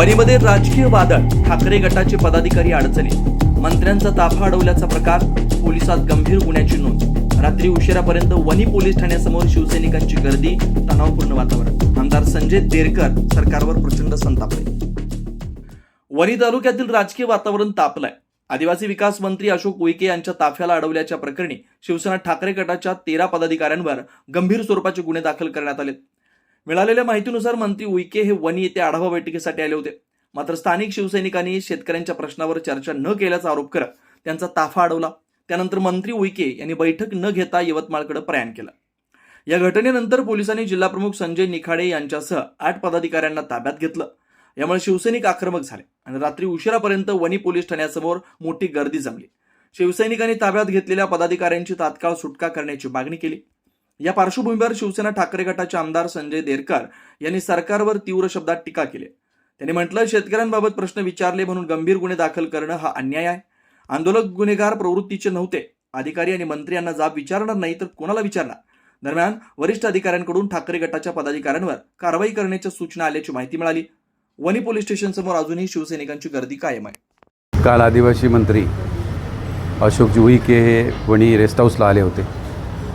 वणीमध्ये राजकीय वादळ ठाकरे गटाचे पदाधिकारी अडचणीत. मंत्र्यांचा ताफा अडवल्याचा प्रकार पोलिसात गंभीर गुन्ह्याची नोंद. रात्री उशिरापर्यंत वणी पोलीस ठाण्यासमोर शिवसैनिकांची गर्दी तणावपूर्ण वातावरण. आमदार संजय देरकर सरकारवर प्रचंड संतापले. वणी तालुक्यातील राजकीय वातावरण तापलंय. आदिवासी विकास मंत्री अशोक उईके यांच्या ताफ्याला अडवल्याच्या प्रकरणी शिवसेना ठाकरे गटाच्या तेरा पदाधिकाऱ्यांवर गंभीर स्वरूपाचे गुन्हे दाखल करण्यात आलेत. मिळालेल्या माहितीनुसार मंत्री उईके हे वणी येथे आढावा बैठकीसाठी आले होते. मात्र स्थानिक शिवसैनिकांनी शेतकऱ्यांच्या प्रश्नावर चर्चा न केल्याचा आरोप करत त्यांचा ताफा अडवला. त्यानंतर मंत्री उईके यांनी बैठक न घेता यवतमाळकडे प्रयाण केलं. या घटनेनंतर पोलिसांनी जिल्हाप्रमुख संजय निखाडे यांच्यासह आठ पदाधिकाऱ्यांना ताब्यात घेतलं. यामुळे शिवसैनिक आक्रमक झाले आणि रात्री उशिरापर्यंत वणी पोलीस ठाण्यासमोर मोठी गर्दी जमली. शिवसैनिकांनी ताब्यात घेतलेल्या पदाधिकाऱ्यांची तात्काळ सुटका करण्याची मागणी केली. या पार्श्वभूमीवर शिवसेना ठाकरे गटाचे आमदार संजय देरकर यांनी सरकारवर तीव्र शब्दात टीका केली. त्यांनी म्हटलं शेतकऱ्यांबाबत प्रश्न विचारले म्हणून गंभीर गुन्हे दाखल करणं हा अन्याय आहे. आंदोलक गुन्हेगार प्रवृत्तीचे नव्हते. अधिकारी आणि मंत्री यांना जाब विचारणार नाही तर कोणाला विचारणार? दरम्यान वरिष्ठ अधिकाऱ्यांकडून ठाकरे गटाच्या पदाधिकाऱ्यांवर कारवाई करण्याच्या सूचना आल्याची माहिती मिळाली. वणी पोलीस स्टेशन समोर अजूनही शिवसैनिकांची गर्दी कायम आहे. काल आदिवासी मंत्री अशोक जुईके हे वणी रेस्ट हाऊसला आले होते.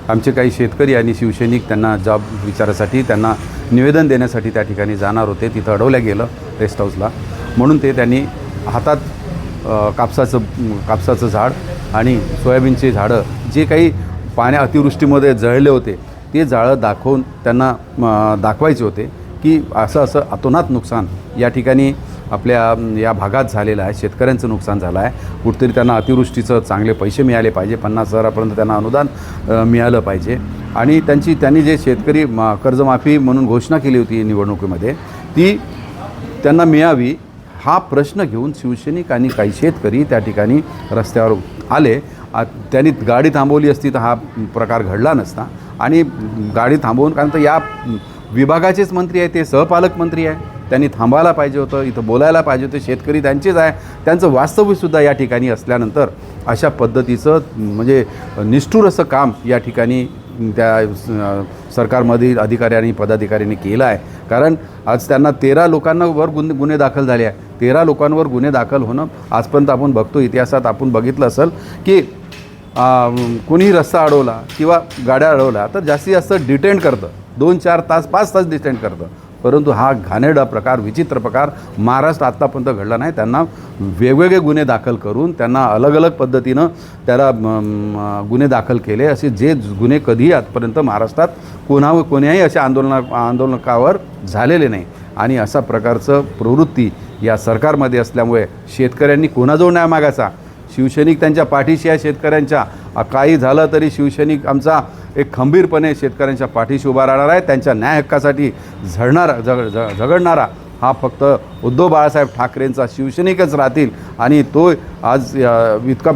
आमचे काही शेतकरी आणि शिवसैनिक त्यांना जॉब विचारासाठी त्यांना निवेदन देण्यासाठी त्या ठिकाणी जाणार होते. तिथं अडवल्या गेलं रेस्ट हाऊसला. म्हणून ते त्यांनी हातात कापसाचं कापसाचं झाड आणि सोयाबीनचे झाडं जे काही पाण्या अतिवृष्टीमध्ये जळले होते ते जाळं दाखवून त्यांना दाखवायचे होते की असं असं अतोनात नुकसान या ठिकाणी आपल्या या भागात झालेलं आहे. शेतकऱ्यांचं नुकसान झालं आहे. कुठेतरी त्यांना अतिवृष्टीचं चांगले पैसे मिळाले पाहिजे. पन्नास हजारापर्यंत त्यांना अनुदान मिळालं पाहिजे. आणि त्यांची त्यांनी जे शेतकरी मा कर्जमाफी म्हणून घोषणा केली होती निवडणुकीमध्ये ती त्यांना मिळावी हा प्रश्न घेऊन शिवसैनिक आणि काही शेतकरी त्या ठिकाणी रस्त्यावर आले. आ- त्यांनी गाडी थांबवली असती तर हा प्रकार घडला नसता. आणि गाडी थांबवून कारण तर या विभागाचेच मंत्री आहे ते सहपालक मंत्री आहे. त्यांनी थांबायला पाहिजे होतं इथं बोलायला पाहिजे होते शेतकरी त्यांचेच आहे. त्यांचं वास्तव्यसुद्धा या ठिकाणी असल्यानंतर अशा पद्धतीचं म्हणजे निष्ठुर असं काम या ठिकाणी त्या सरकारमधील अधिकाऱ्यांनी पदाधिकाऱ्यांनी केलं आहे. कारण आज त्यांना तेरा लोकांवर गुन गुन्हे गुन्हे दाखल झाले आहे तेरा लोकांवर गुन्हे दाखल होणं आजपर्यंत आपण बघतो इतिहासात आपण बघितलं असेल की कुणी कोणीही रस्ता अडवला किंवा गाड्या अडवल्या तर जास्तीत जास्त डिटेंड करतं. दोन चार तास पाच तास डिटेंड करतं. परंतु हा घाणेरडा प्रकार विचित्र प्रकार महाराष्ट्र आत्तापर्यंत घडला नाही. त्यांना वेगवेगळे गुन्हे दाखल करून त्यांना अलग अलग पद्धतीनं त्याला गुन्हे दाखल केले. असे जे गुन्हे कधीही आजपर्यंत महाराष्ट्रात कोणावर कोण्याही अशा आंदोलना आंदोलकावर झालेले नाही. आणि अशा प्रकारचं प्रवृत्ती या सरकारमध्ये असल्यामुळे शेतकऱ्यांनी कोणाजवळ न्याय मागायचा? शिवसैनिक त्यांच्या पाठीशी आहे शेतकऱ्यांच्या. काही झालं तरी शिवसैनिक आमचा एक खंबीरपणे शेतकऱ्यांच्या पाठीशी उभा राहणार आहे. त्यांच्या न्याय हक्कासाठी झडणारा झग झ झगडणारा हा फक्त उद्धव बाळासाहेब ठाकरेंचा शिवसैनिकच राहतील आणि तो आज इतका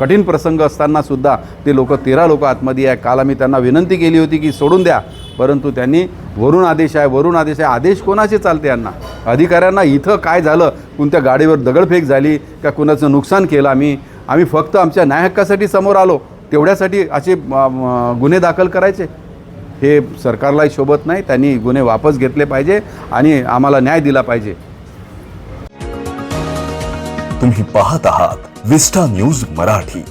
कठीण प्रसंग असतानासुद्धा ते लोक तेरा लोक आतमध्ये आहे. काल आम्ही त्यांना विनंती केली होती की सोडून द्या परंतु त्यांनी वरून आदेश आहे वरून आदेश आहे. आदेश कोणाचे चालते यांना? अधिकाऱ्यांना इथं काय झालं? कोणत्या गाडीवर दगडफेक झाली? का कुणाचं नुकसान केलं? आम्ही आम्ही फक्त आमच्या न्याय हक्कासाठी समोर आलो. तेवढ्यासाठी असे गुन्हे दाखल करायचे. हे सरकारलाही शोभत नाही त्यांनी गुन्हे वापस घेतले पाहिजे आणि आम्हाला न्याय दिला पाहिजे. तुम्ही पाहत आहात विस्टा न्यूज मराठी.